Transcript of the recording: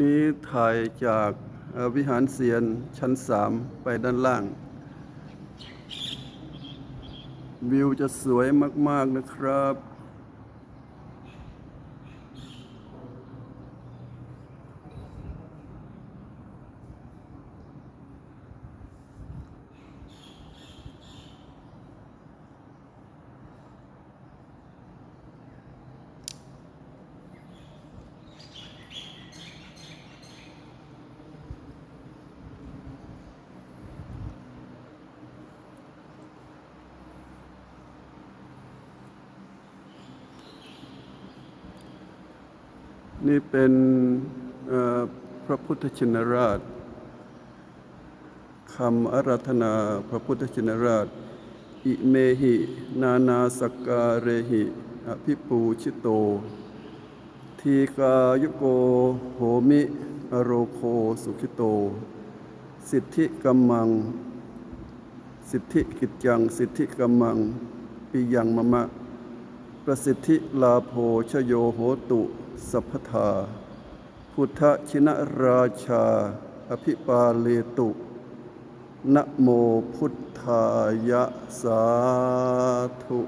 นี้ถ่ายจากวิหารเซียนชั้นสามไปด้านล่าง วิวจะสวยมาก ๆนะครับ นี่เป็นพระพุทธชินราชคำอารัธนาพระพุทธชินราช อิเมหิ นานาสกการเรหิอภิปูชิโต ทีกายุโกโหมิอโรโคสุขิโต สิทธิกัมมัง สิทธิกิจจัง สิทธิกัมมัง ปิยังมะมะ ประสิทธิลาโภชโยโหตุ สัพพทา พุทธชินราชา อภิปาเลตุนะโมพุทธายะสาธุ